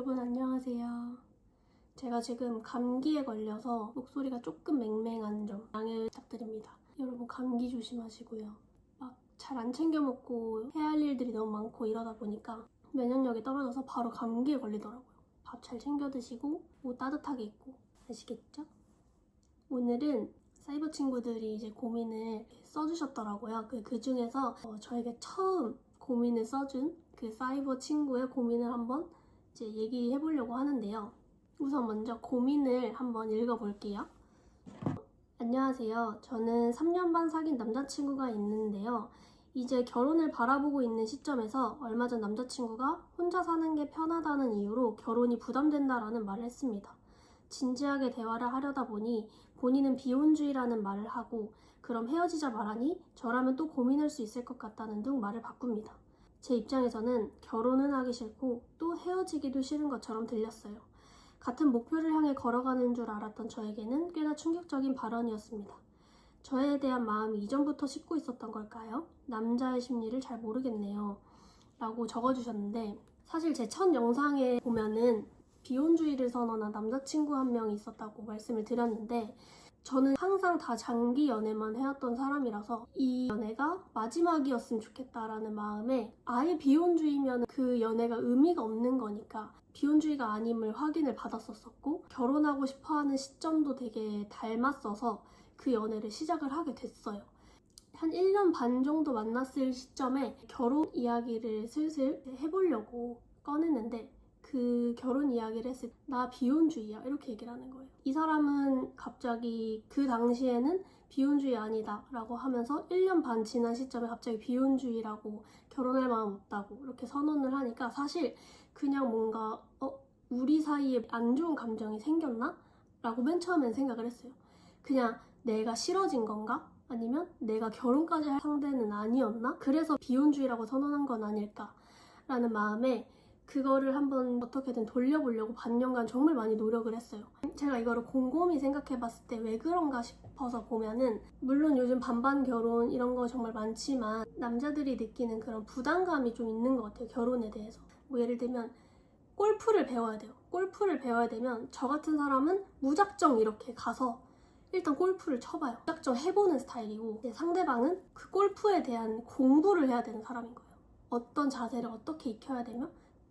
여러분 안녕하세요. 제가 지금 감기에 걸려서 목소리가 조금 맹맹한 점 양해 부탁드립니다. 여러분 감기 조심하시고요. 막 잘 안 챙겨 먹고 해야 할 일들이 너무 많고 이러다 보니까 면역력이 떨어져서 바로 감기에 걸리더라고요. 밥 잘 챙겨 드시고 옷 따뜻하게 입고 아시겠죠? 오늘은 사이버 친구들이 이제 고민을 써주셨더라고요. 그, 그 중에서 어, 저에게 처음 고민을 써준 그 사이버 친구의 고민을 한번 이제 얘기해 보려고 하는데요. 우선 먼저 고민을 한번 읽어볼게요. 안녕하세요. 저는 3년 반 사귄 남자친구가 있는데요. 이제 결혼을 바라보고 있는 시점에서 얼마 전 남자친구가 혼자 사는 게 편하다는 이유로 결혼이 부담된다라는 말을 했습니다. 진지하게 대화를 하려다 보니 본인은 비혼주의라는 말을 하고 그럼 헤어지자 말하니 저라면 또 고민할 수 있을 것 같다는 등 말을 바꿉니다. 제 입장에서는 결혼은 하기 싫고 또 헤어지기도 싫은 것처럼 들렸어요. 같은 목표를 향해 걸어가는 줄 알았던 저에게는 꽤나 충격적인 발언이었습니다. 저에 대한 마음이 이전부터 씻고 있었던 걸까요? 남자의 심리를 잘 모르겠네요. 라고 적어주셨는데 사실 제 첫 영상에 보면은 비혼주의를 선언한 남자친구 한 명이 있었다고 말씀을 드렸는데 저는 항상 다 장기 연애만 해왔던 사람이라서 이 연애가 마지막이었으면 좋겠다라는 마음에 아예 비혼주의면 그 연애가 의미가 없는 거니까 비혼주의가 아님을 확인을 받았었었고 결혼하고 싶어하는 시점도 되게 닮았어서 그 연애를 시작을 하게 됐어요. 한 1년 반 정도 만났을 시점에 결혼 이야기를 슬슬 해보려고 꺼냈는데 그 결혼 이야기를 했을 때 나 비혼주의야 이렇게 얘기를 하는 거예요. 이 사람은 갑자기 그 당시에는 비혼주의 아니다 라고 하면서 1년 반 지난 시점에 갑자기 비혼주의라고 결혼할 마음 없다고 이렇게 선언을 하니까 사실 그냥 뭔가 어 우리 사이에 안 좋은 감정이 생겼나? 라고 맨 처음엔 생각을 했어요. 그냥 내가 싫어진 건가? 아니면 내가 결혼까지 할 상대는 아니었나? 그래서 비혼주의라고 선언한 건 아닐까? 라는 마음에 그거를 한번 어떻게든 돌려보려고 반년간 정말 많이 노력을 했어요. 제가 이거를 곰곰이 생각해봤을 때 왜 그런가 싶어서 보면은 물론 요즘 반반 결혼 이런 거 정말 많지만 남자들이 느끼는 그런 부담감이 좀 있는 것 같아요. 결혼에 대해서. 뭐 예를 들면 골프를 배워야 돼요. 골프를 배워야 되면 저 같은 사람은 무작정 이렇게 가서 일단 골프를 쳐봐요. 무작정 해보는 스타일이고 상대방은 그 골프에 대한 공부를 해야 되는 사람인 거예요. 어떤 자세를 어떻게 익혀야 되며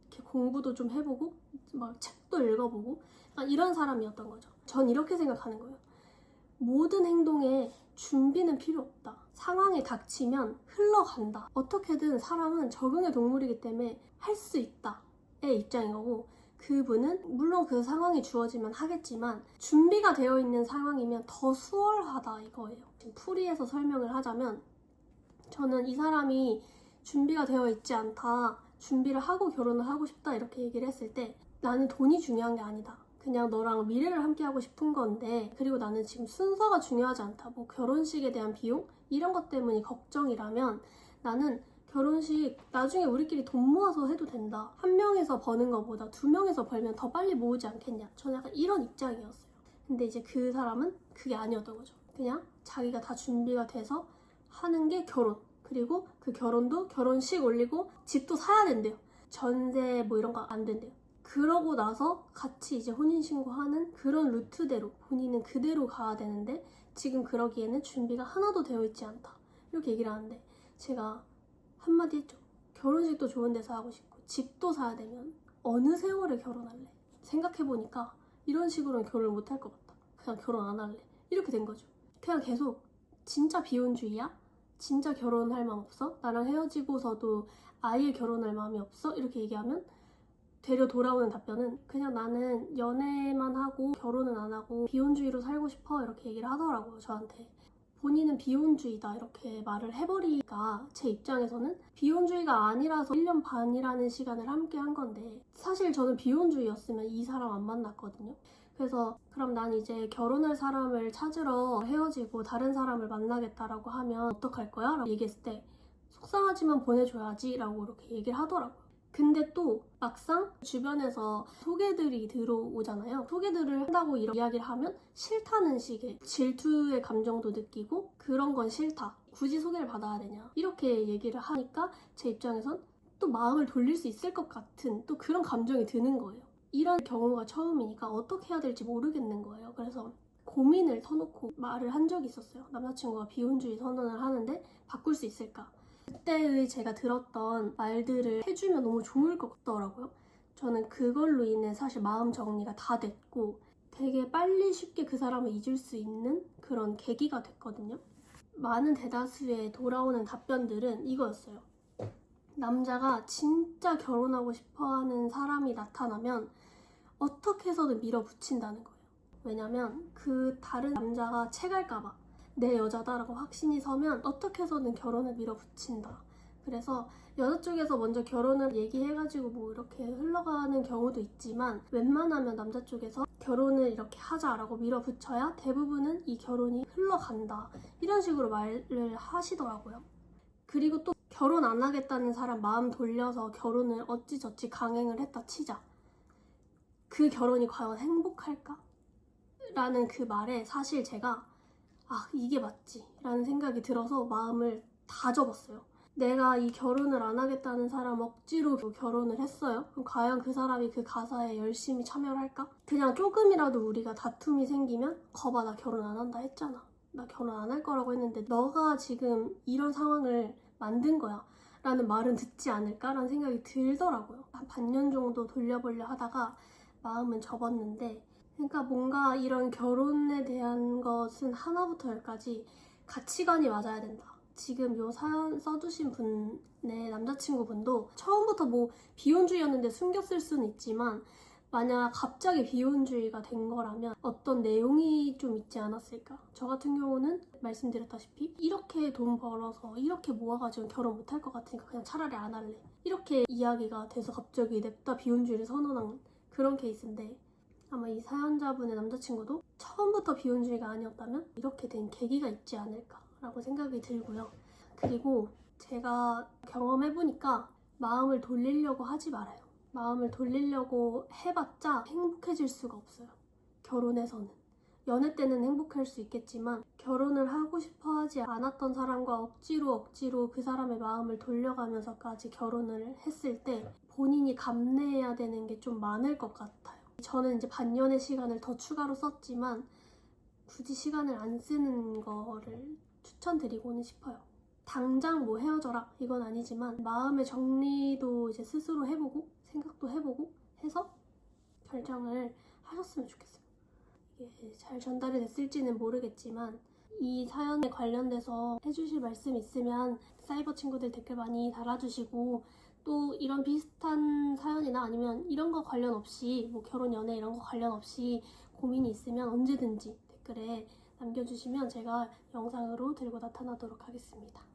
이렇게 공부도 좀 해보고 막 책도 읽어보고 이런 사람이었던 거죠. 전 이렇게 생각하는 거예요. 모든 행동에 준비는 필요 없다. 상황이 닥치면 흘러간다. 어떻게든 사람은 적응의 동물이기 때문에 할 수 있다의 입장인 거고 그분은 물론 그 상황이 주어지면 하겠지만 준비가 되어 있는 상황이면 더 수월하다 이거예요. 풀이해서 설명을 하자면 저는 이 사람이 준비가 되어 있지 않다. 준비를 하고 결혼을 하고 싶다 이렇게 얘기를 했을 때 나는 돈이 중요한 게 아니다. 그냥 너랑 미래를 함께 하고 싶은 건데 그리고 나는 지금 순서가 중요하지 않다. 뭐 결혼식에 대한 비용 이런 것 때문이 걱정이라면 나는 결혼식 나중에 우리끼리 돈 모아서 해도 된다. 한 명에서 버는 것보다 두 명에서 벌면 더 빨리 모으지 않겠냐. 저는 약간 이런 입장이었어요. 근데 이제 그 사람은 그게 아니었던 거죠. 그냥 자기가 다 준비가 돼서 하는 게 결혼. 그리고 그 결혼도 결혼식 올리고 집도 사야 된대요. 전세 뭐 이런 거 안 된대요. 그러고 나서 같이 이제 혼인신고하는 그런 루트대로 본인은 그대로 가야 되는데 지금 그러기에는 준비가 하나도 되어 있지 않다. 이렇게 얘기를 하는데 제가 한마디 했죠. 결혼식도 좋은 데서 하고 싶고 집도 사야 되면 어느 세월에 결혼할래? 생각해보니까 이런 식으로는 결혼을 못 할 것 같다. 그냥 결혼 안 할래. 이렇게 된 거죠. 그냥 계속 진짜 비혼주의야? 진짜 결혼할 마음 없어? 나랑 헤어지고서도 아예 결혼할 마음이 없어? 이렇게 얘기하면 되려 돌아오는 답변은 그냥 나는 연애만 하고 결혼은 안 하고 비혼주의로 살고 싶어 이렇게 얘기를 하더라고요 저한테 본인은 비혼주의다 이렇게 말을 해버리니까 제 입장에서는 비혼주의가 아니라서 1년 반이라는 시간을 함께 한 건데 사실 저는 비혼주의였으면 이 사람 안 만났거든요 그래서 그럼 난 이제 결혼할 사람을 찾으러 헤어지고 다른 사람을 만나겠다라고 하면 어떡할 거야? 라고 얘기했을 때 속상하지만 보내줘야지 라고 이렇게 얘기를 하더라고요. 근데 또 막상 주변에서 소개들이 들어오잖아요. 소개들을 한다고 이런 이야기를 하면 싫다는 식의 질투의 감정도 느끼고 그런 건 싫다. 굳이 소개를 받아야 되냐. 이렇게 얘기를 하니까 제 입장에선 또 마음을 돌릴 수 있을 것 같은 또 그런 감정이 드는 거예요. 이런 경우가 처음이니까 어떻게 해야 될지 모르겠는 거예요. 그래서 고민을 터놓고 말을 한 적이 있었어요. 남자친구가 비혼주의 선언을 하는데 바꿀 수 있을까? 그때의 제가 들었던 말들을 해주면 너무 좋을 것 같더라고요. 저는 그걸로 인해 사실 마음 정리가 다 됐고 되게 빨리 쉽게 그 사람을 잊을 수 있는 그런 계기가 됐거든요. 많은 대다수의 돌아오는 답변들은 이거였어요. 남자가 진짜 결혼하고 싶어 하는 사람이 나타나면 어떻게 해서든 밀어붙인다는 거예요. 왜냐면 그 다른 남자가 채갈까봐 내 여자다라고 확신이 서면 어떻게 해서든 결혼을 밀어붙인다. 그래서 여자 쪽에서 먼저 결혼을 얘기해가지고 뭐 이렇게 흘러가는 경우도 있지만 웬만하면 남자 쪽에서 결혼을 이렇게 하자라고 밀어붙여야 대부분은 이 결혼이 흘러간다. 이런 식으로 말을 하시더라고요. 그리고 또 결혼 안 하겠다는 사람 마음 돌려서 결혼을 어찌저찌 강행을 했다 치자. 그 결혼이 과연 행복할까? 라는 그 말에 사실 제가 아, 이게 맞지. 라는 생각이 들어서 마음을 다 접었어요. 내가 이 결혼을 안 하겠다는 사람 억지로 결혼을 했어요. 그럼 과연 그 사람이 그 가사에 열심히 참여를 할까? 그냥 조금이라도 우리가 다툼이 생기면 거봐 나 결혼 안 한다 했잖아. 나 결혼 안 할 거라고 했는데 너가 지금 이런 상황을 만든 거야. 라는 말은 듣지 않을까라는 생각이 들더라고요. 한 반년 정도 돌려보려 하다가 마음은 접었는데 그러니까 뭔가 이런 결혼에 대한 것은 하나부터 열까지 가치관이 맞아야 된다. 지금 요 사연 써주신 분의 남자친구분도 처음부터 뭐 비혼주의였는데 숨겼을 수는 있지만 만약 갑자기 비혼주의가 된 거라면 어떤 내용이 좀 있지 않았을까? 저 같은 경우는 말씀드렸다시피 이렇게 돈 벌어서 이렇게 모아가지고 결혼 못 할 것 같으니까 그냥 차라리 안 할래. 이렇게 이야기가 돼서 갑자기 냅다 비혼주의를 선언한 그런 케이스인데 아마 이 사연자분의 남자친구도 처음부터 비혼주의가 아니었다면 이렇게 된 계기가 있지 않을까라고 생각이 들고요. 그리고 제가 경험해보니까 마음을 돌리려고 하지 말아요. 마음을 돌리려고 해봤자 행복해질 수가 없어요. 결혼해서는. 연애 때는 행복할 수 있겠지만 결혼을 하고 싶어 하지 않았던 사람과 억지로 억지로 그 사람의 마음을 돌려가면서까지 결혼을 했을 때 본인이 감내해야 되는 게 좀 많을 것 같아요. 저는 이제 반년의 시간을 더 추가로 썼지만 굳이 시간을 안 쓰는 거를 추천드리고는 싶어요. 당장 뭐 헤어져라 이건 아니지만 마음의 정리도 이제 스스로 해보고 해보고 해서 결정을 하셨으면 좋겠어요. 이게 잘 전달이 됐을지는 모르겠지만 이 사연에 관련돼서 해주실 말씀 있으면 사이버 친구들 댓글 많이 달아주시고 또 이런 비슷한 사연이나 아니면 이런 거 관련 없이 뭐 결혼 연애 이런 거 관련 없이 고민이 있으면 언제든지 댓글에 남겨주시면 제가 영상으로 들고 나타나도록 하겠습니다.